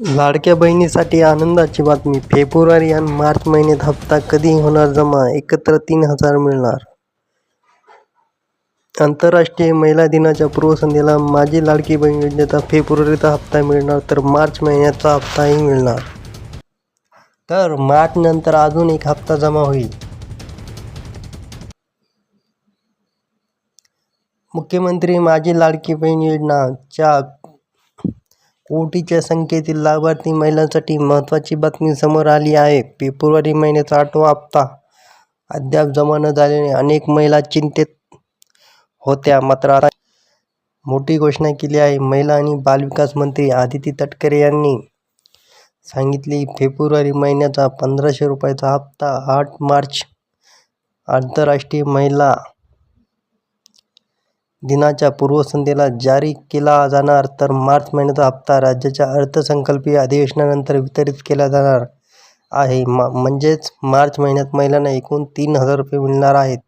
लाडक्या बहिणीसाठी आनंदाची बातमी. फेब्रुवारी आणि मार्च महिन्यात हप्ता कधी होणार जमा एकत्र तीन हजार मिळणार. आंतरराष्ट्रीय महिला दिनाच्या पूर्वसंध्येला माझी लाडकी बहीण योजनेचा फेब्रुवारीचा हप्ता मिळणार तर मार्च महिन्याचा हप्ताही मिळणार. तर मार्च नंतर अजून एक हप्ता जमा होईल. मुख्यमंत्री माझी लाडकी बहीण योजनाच्या कोटीच्या संख्येतील लाभार्थी महिलांसाठी महत्त्वाची बातमी समोर आली आहे. फेब्रुवारी महिन्याचा आठवा हप्ता. अद्याप जमा न झाल्याने अनेक महिला चिंतेत होत्या मात्र आता मोठी घोषणा केली आहे. महिला आणि बालविकास मंत्री आदिती तटकरे यांनी सांगितली फेब्रुवारी महिन्याचा पंधराशे रुपयाचा हप्ता आठ मार्च आंतरराष्ट्रीय महिला दिनाच्या पूर्वसंध्येला जारी केला जाणार तर मार्च महिन्याचा हप्ता राज्याच्या अर्थसंकल्पीय अधिवेशनानंतर वितरित केला जाणार आहे. मा म्हणजेच मार्च महिन्यात महिलांना एकूण तीन हजार रुपये मिळणार आहेत.